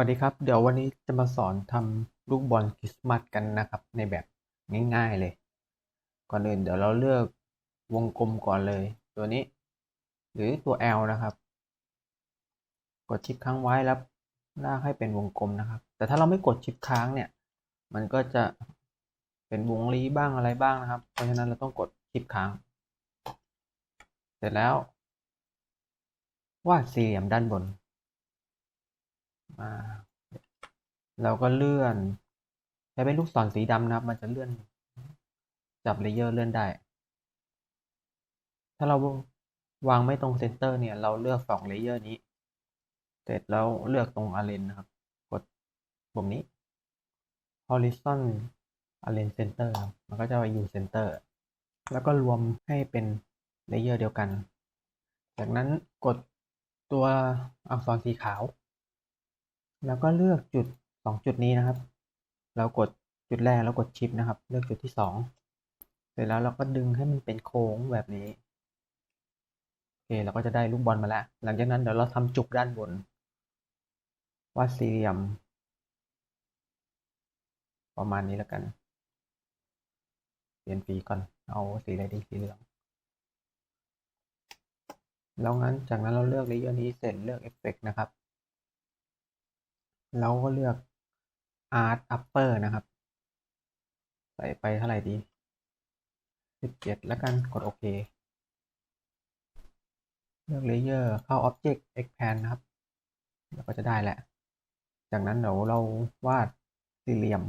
วัสดีครับ เดี๋ยววันนี้จะมาสอนทำลูกบอลคริสต์มาสกันนะครับ ในแบบง่ายๆเลย ก่อนอื่นเดี๋ยวเราเลือกวงกลมก่อนเลย ตัวนี้ หรือตัว L นะครับ กดชิปค้างไว้แล้วลากให้เป็นวงกลมนะครับ แต่ถ้าเราไม่กดชิปค้างเนี่ย มันก็จะเป็นวงรีบ้างอะไรบ้างนะครับ เพราะฉะนั้นเราต้องกดชิปค้าง เสร็จแล้ววาดสี่เหลี่ยมด้านบน มาเราก็เลื่อนใช้เป็นลูกศรสีดำนะครับ มันจะเลื่อนจับเลเยอร์เลื่อนได้ ถ้าเราวางไม่ตรงเซนเตอร์เนี่ย เราเลือกสองเลเยอร์นี้ เสร็จแล้วเลือกตรง Align นะครับ กดปุ่มนี้ Horizon Align Center มันก็จะไปอยู่ Center แล้วก็รวมให้เป็นเลเยอร์เดียวกัน จากนั้นกดตัวอักษรสีขาว แล้วก็เลือกจุดสองจุดนี้นะครับ เรากดจุดแรกแล้วกดชิปนะครับ เลือกจุดที่สองเสร็จแล้วเราก็ดึงให้มันเป็นโค้งแบบนี้โอเคเราก็จะได้ลูกบอลมาแล้ว หลังจากนั้นเดี๋ยวเราทำจุกด้านบนวาดสี่เหลี่ยม ประมาณนี้แล้วกันเปลี่ยนสีก่อนเอาสีอะไรดีสีเหลืองแล้วงั้นจากนั้นเราเลือกเลเยอร์นี้เสร็จเลือกเอฟเฟกนะครับ เราก็เลือก Art Upper นะครับ ใส่ไปเท่าไหร่ดี17แล้วกันกดโอเค เลือกเลเยอร์เข้า Object Expand นะครับ แล้วก็จะได้แหละ จากนั้นเดี๋ยวเราวาดสี่เหลี่ยม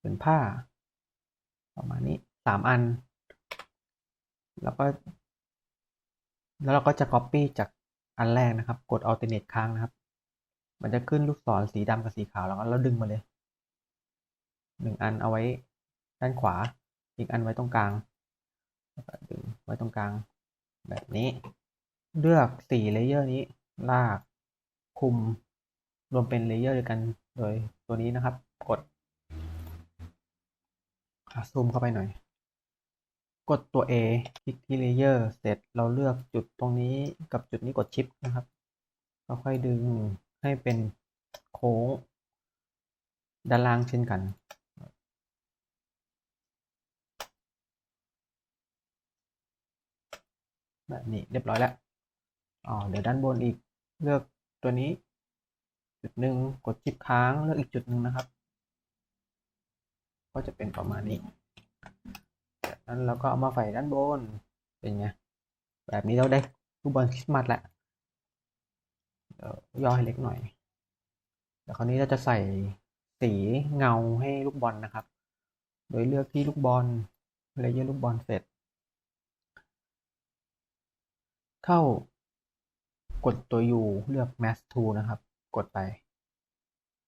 เป็นผ้า ประมาณนี้สามอัน แล้วก็ แล้วเราก็จะ Copy จากอันแรกนะครับ กด Alternate ค้างนะครับ มันจะขึ้นลูกศรสีดำกับสีขาวแล้วก็เราดึงมาเลยหนึ่งอันเอาไว้ด้านขวา อีกอันไว้ตรงกลางดึงไว้ตรงกลาง แบบนี้ เลือกสี่เลเยอร์นี้ ลากคุมรวมเป็นเลเยอร์เดียวกันโดยตัวนี้นะครับ กดซูมเข้าไปหน่อย กดตัว A คลิกที่เลเยอร์เสร็จเราเลือกจุดตรงนี้กับจุดนี้กดชิปนะครับค่อยๆดึง ให้เป็นโค้งด้านล่างเช่นกันแบบนี้เรียบร้อยแล้วอ๋อเดี๋ยวด้านบนอีกเลือกตัวนี้ จุดหนึ่งกดชิปค้างเลือกอีกจุดหนึ่งนะครับ ก็จะเป็นประมาณนี้จากนั้นเราก็เอามาใส่ด้านบนเป็นไงแบบนี้เราได้ลูกบอลคริสต์มาสแล้ว ย่อให้เล็กหน่อยเดี๋ยวคราวนี้เราจะใส่สีเงาให้ลูกบอลนะครับ โดยเลือกที่ลูกบอลเลเยอร์ลูกบอลเสร็จ เข้ากดตัว U เลือก Mask Tool นะครับ กดไป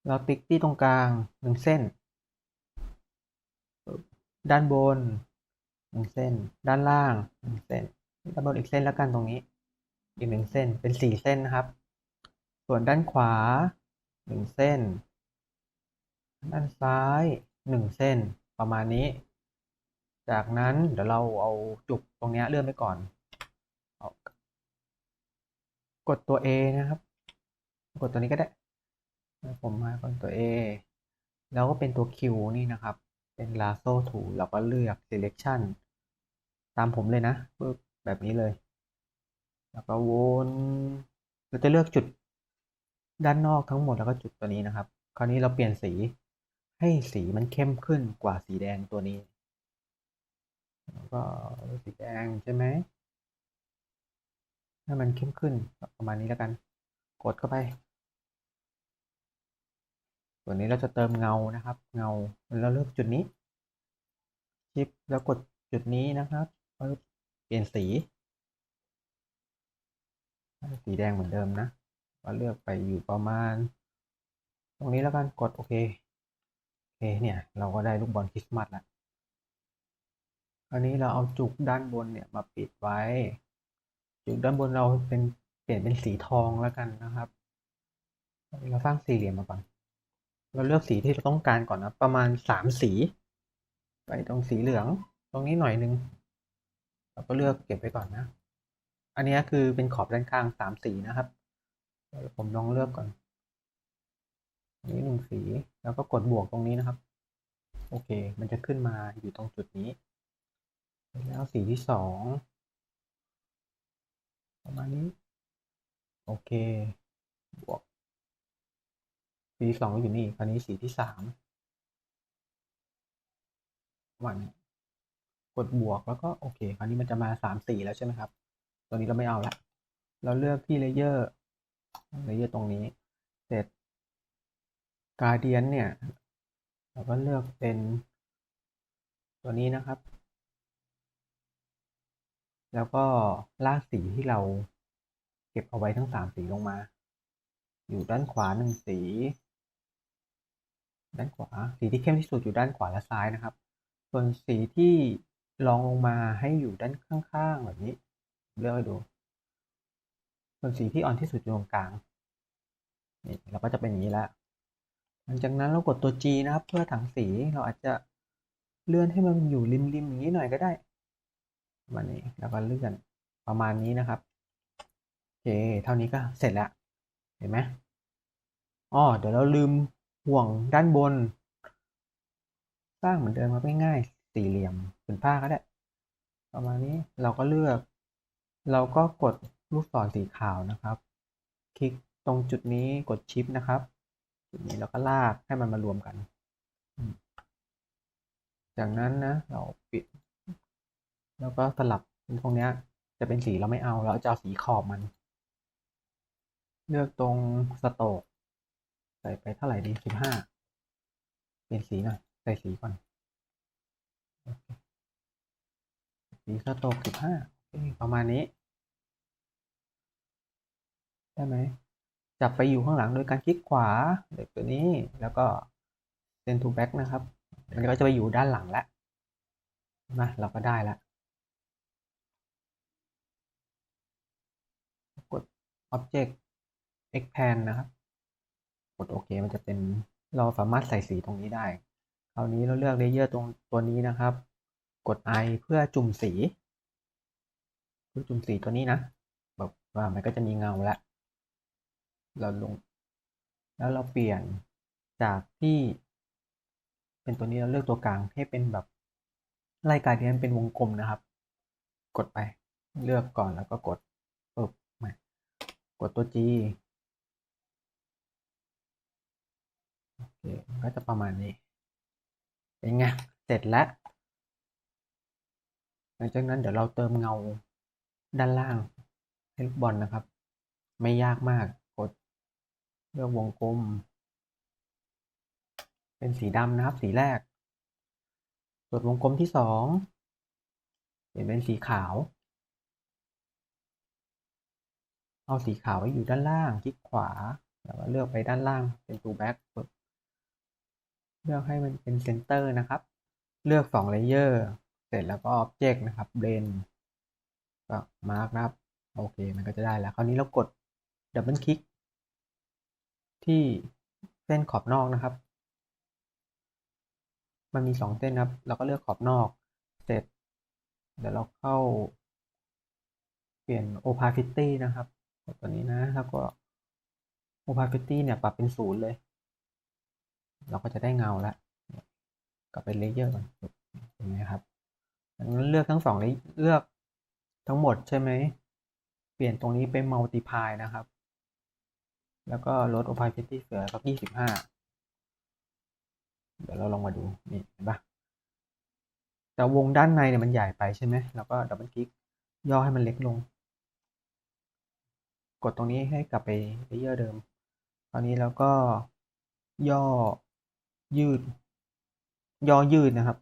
เราติ๊กที่ตรงกลางหนึ่งเส้น ด้านบนหนึ่งเส้น ด้านล่างหนึ่งเส้น ด้านบนอีกเส้นแล้วกันตรงนี้ อีกหนึ่งเส้น เป็นสี่เส้นนะครับ ส่วนด้านขวาหนึ่งเส้น ด้านซ้ายหนึ่งเส้นประมาณนี้ จากนั้นเดี๋ยวเราเอาจุกตรงนี้เลื่อนไปก่อน กดตัว A นะครับ กดตัวนี้ก็ได้ ผมมากดตัว A แล้วก็เป็นตัว Q นี่นะครับ เป็น lasso tool เราก็เลือก selection ตามผมเลยนะแบบนี้เลย แล้วก็วน เราจะเลือกจุด ด้านนอกทั้งหมดแล้วก็จุดตัวนี้นะครับ คราวนี้เราเปลี่ยนสีให้สีมันเข้มขึ้นกว่าสีแดงตัวนี้แล้วก็สีแดงใช่ไหมให้มันเข้มขึ้นประมาณนี้แล้วกัน กดเข้าไป ส่วนนี้เราจะเติมเงานะครับ เงาเราเลือกจุดนี้ ชิปแล้วกดจุดนี้นะครับเปลี่ยนสี สีแดงเหมือนเดิมนะ ก็เลือกไปอยู่ประมาณ ตรงนี้แล้วกันกดโอเคโอเคเนี่ย เราก็ได้ลูกบอลคริสต์มาสแล้วคราวนี้เราเอาจุกด้านบนเนี่ยมาปิดไว้ จุกด้านบนเราเป็นเปลี่ยนเป็นสีทองแล้วกันนะครับ เราสร้างสี่เหลี่ยมมาก่อนเราเลือกสีที่เราต้องการก่อนนะประมาณสามสี ไปตรงสีเหลือง ตรงนี้หน่อยนึงเราก็เลือกเก็บไว้ก่อนนะ อันนี้คือเป็นขอบด้านข้างสามสีนะครับ ผมลองเลือกก่อนอันนี้หนึ่งสี แล้วก็กดบวกตรงนี้นะครับ โอเค มันจะขึ้นมาอยู่ตรงจุดนี้ แล้วสีที่สองประมาณนี้ โอเค บวก สีที่สองอยู่นี่ คราวนี้สีที่สามวันกดบวกแล้วก็โอเค คราวนี้มันจะมาสามสีแล้วใช่ไหมครับ ตัวนี้เราไม่เอาละ เราเลือกที่เลเยอร์ เลเยอร์ตรงนี้ เสร็จการเดียนเนี่ย เราก็เลือกเป็นตัวนี้นะครับ แล้วก็ลากสีที่เราเก็บเอาไว้ทั้งสามสีลงมา อยู่ด้านขวาหนึ่งสี ด้านขวา สีที่เข้มที่สุดอยู่ด้านขวาและซ้ายนะครับ ส่วนสีที่รองลงมาให้อยู่ด้านข้างๆแบบนี้ เลือกให้ดู ส่วนสีที่อ่อนที่สุดอยู่ตรงกลางนี่เราก็จะเป็นอย่างนี้แล้วหลังจากนั้นเรากดตัว G นะครับ เพื่อถังสีเราอาจจะเลื่อนให้มันอยู่ริมๆอย่างนี้หน่อยก็ได้ประมาณนี้แล้วก็เลื่อนประมาณนี้นะครับโอเคเท่านี้ก็เสร็จแล้ว เห็นไหมอ๋อเดี๋ยวเราลืมห่วงด้านบน สร้างเหมือนเดิมครับง่ายๆสี่เหลี่ยมเป็นผ้าก็ได้ ประมาณนี้เราก็เลือก เราก็กด ลูกศรสีขาวนะครับ คลิกตรงจุดนี้กดชิปนะครับจุดนี้เราก็ลากให้มันมารวมกัน จากนั้นนะเราปิด แล้วก็สลับตรงเนี้ย จะเป็นสีเราไม่เอาเราจะเอาสีขอบมัน เลือกตรงสโตกใส่ไปเท่าไหร่ดีสิบห้าเปลี่ยนสีหน่อยใส่สีก่อนสีสโตกสิบห้าประมาณนี้ ได้ไหมจับไปอยู่ข้างหลังโดยการคลิกขวาเด็กตัวนี้แล้วก็ send to back นะครับ มันก็จะไปอยู่ด้านหลังแล้วนะเราก็ได้แล้วกด object expand นะครับ กดโอเคมันจะเป็นเราสามารถใส่สีตรงนี้ได้ คราวนี้เราเลือกเลเยอร์ตรงตัวนี้นะครับ กด I เพื่อจุ่มสี เพื่อจุ่มสีตัวนี้นะแบบว่ามันก็จะมีเงาแล้ว เราลง แล้วเราเปลี่ยนจากที่ เป็นตัวนี้เราเลือกตัวกลางให้เป็นแบบไล่การเดียนเป็นวงกลมนะครับ กดไปเลือกก่อนแล้วก็กดปึ๊บมากดตัว G โอเคก็จะประมาณนี้เป็นไงเสร็จแล้วหลังจากนั้นเดี๋ยวเราเติมเงาด้านล่างให้ลูกบอลนะครับ ไม่ยากมาก เลือกวงกลม เป็นสีดำนะครับ สีแรก ส่วนวงกลมที่สองเปลี่ยนเป็นสีขาว เอาสีขาวไว้อยู่ด้านล่าง คลิกขวา แล้วก็เลือกไปด้านล่างเป็นตัวแบ็กเลือกให้มันเป็นเซนเตอร์นะครับ เลือกสองเลเยอร์ เสร็จแล้วก็ Object นะครับ Blend ก็มาร์กนะครับ โอเค มันก็จะได้แล้ว คราวนี้เรากดดับเบิลคลิก ที่เส้นขอบนอกนะครับ มันมีสองเส้นนะครับ เราก็เลือกขอบนอก เสร็จ เดี๋ยวเราเข้า เปลี่ยน opacity นะครับกดตัวนี้นะ แล้วก็ opacity เนี่ย ปรับเป็นศูนย์เลย เราก็จะได้เงาแล้ว กลับไปเลเยอร์ก่อนเห็นไหมครับดังนั้นเลือกทั้งสองเลือกทั้งหมดใช่ไหม เปลี่ยนตรงนี้เป็น multiply นะครับ แล้วก็ลด opacity เหลือสักยี่สิบห้าเดี๋ยวเราลองมาดูนี่เห็นปะแต่วงด้านในเนี่ยมันใหญ่ไปใช่ไหมเราก็ดับเบิลคลิกย่อให้มันเล็กลง กดตรงนี้ให้กลับไปเลเยอร์เดิม ตอนนี้เราก็ย่อยืด ย่อยืดนะครับ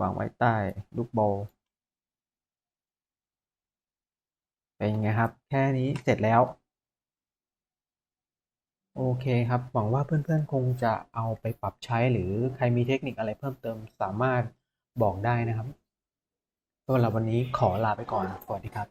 วางไว้ใต้ลูกโบว์เป็นไงครับ แค่นี้เสร็จแล้ว โอเคครับ หวังว่าเพื่อนๆ คงจะเอาไปปรับใช้หรือใครมีเทคนิคอะไรเพิ่มเติมสามารถบอกได้นะครับสำหรับวันนี้ขอลาไปก่อน สวัสดีครับ